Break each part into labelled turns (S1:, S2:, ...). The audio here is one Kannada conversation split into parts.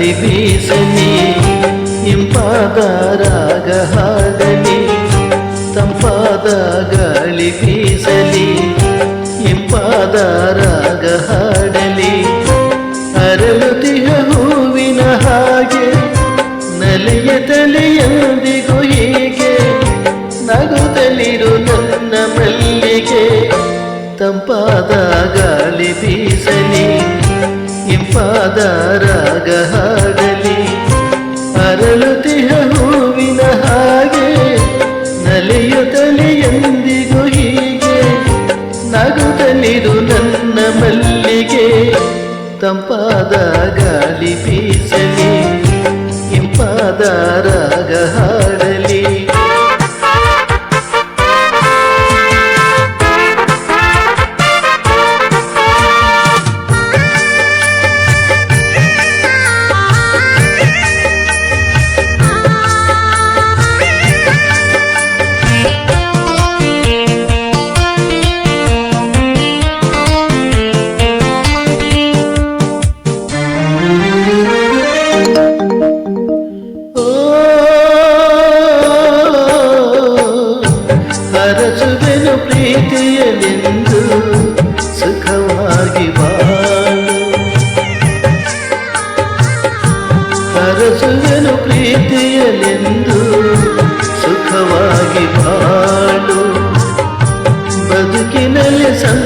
S1: ಗಾಳಿ ಬೀಸಲಿ ಇಂಪಾದ ರಾಗ ಹಾಡಲಿ ತಂಪಾದ ಗಾಳಿ ಬೀಸಲಿ ಇಂಪಾದ ರಾಗ ಹಾಡಲಿ ಅರಳುತಿಯ ಹೂವಿನ ಹಾಗೆ, ನಲಿಯ ತಲೆಯೊಂದಿಗೂ ಹೀಗೆ, ನಗುತ್ತಲಿರು ನನ್ನ ಮಲ್ಲಿಗೆ. ತಂಪಾದ ಗಾಳಿ ಬೀಸಲಿ ಇಂಪಾದ ರಾಗ ಹಾಗಲಿ. ಅರಳುತಿಯ ಹೂವಿನ ಹಾಗೆ, ನಲಿಯುತ್ತಲೇ ಎಂದಿಗೂ ಹೀಗೆ. ನಗುತ್ತಲಿದು ನನ್ನ ಮಲ್ಲಿಗೆ, ತಂಪಾದ ಗಾಳಿ ಬೀಸಲಿ. ಇಂಪಾದ ರಾಗ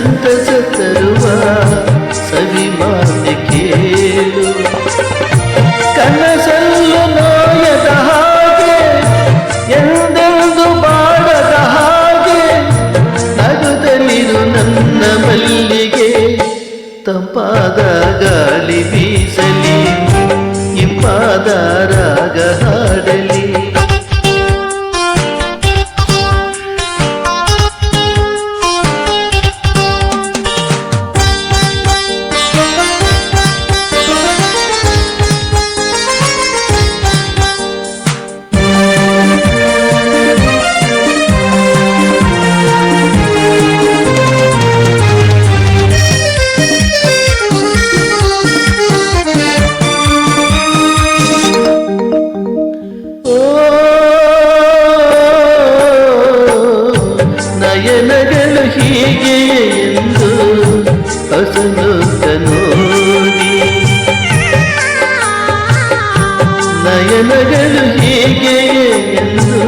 S1: ಸಂತಸ ತರುವ ಸವಿ ಮಾತೆ ಕೇಳು. ಕನಸಲ್ಲು ನೋಯದ ಹಾಗೆ, ಎಂದೆಂದು ಬಾಡದ ಹಾಗೆ ನಗುದಲ್ಲಿರು ನನ್ನ ಮಲ್ಲಿಗೆ ತಂಪಾದ ಗಾಳಿ ಹೊಸನೊತ್ತ ನೋಡಿ ನಯನಗಳು ಹೀಗೆ ಎಂದು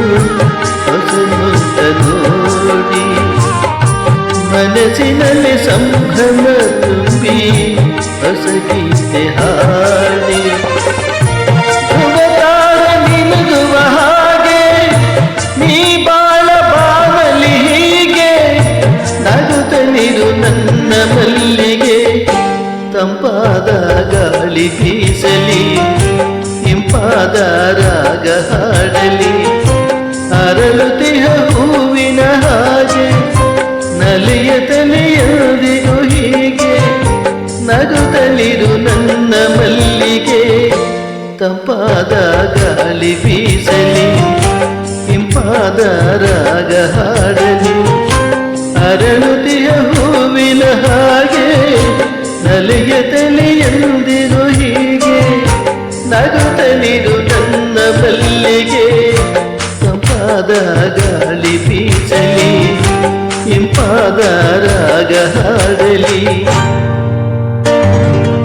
S1: ಹೊಸನೊತ್ತ ನೋಡಿ ಮನಸ್ಸಿನಲ್ಲಿ ಸಂಭ್ರಮ ತುಂಬಿ ಹೊಸ ಗೀತೆ ತಂಪಾದ ಗಾಳಿ ಬೀಸಲಿ, ಇಂಪಾದ ರಾಗ ಹಾಡಲಿ. ಅರಳುತಿಯ ಹೂವಿನ ಹಾಗೆ, ನಲಿಯ ತಲೆಯದಿರು ಹೀಗೆ, ನಗುತ್ತಲಿರು ನನ್ನ ಮಲ್ಲಿಗೆ. ತಂಪಾದ ಗಾಳಿ ಬೀಸಲಿ, ಇಂಪಾದ ರಾಗ ಹಾಡಲಿ. ಅರಳುತಿಯ ಹೂವಿನ ಹಾಗೆ ನಲಿಯ ತಲೆಯೊಂದಿಗೂ ಹೀಗೆ ನಗುತ್ತಲಿರು ನನ್ನ ಮಲ್ಲಿಗೆ ತಂಪಾದ ಗಾಳಿ ಬೀಸಲಿ ಇಂಪಾದ ರಾಗ ಹಾಡಲಿ.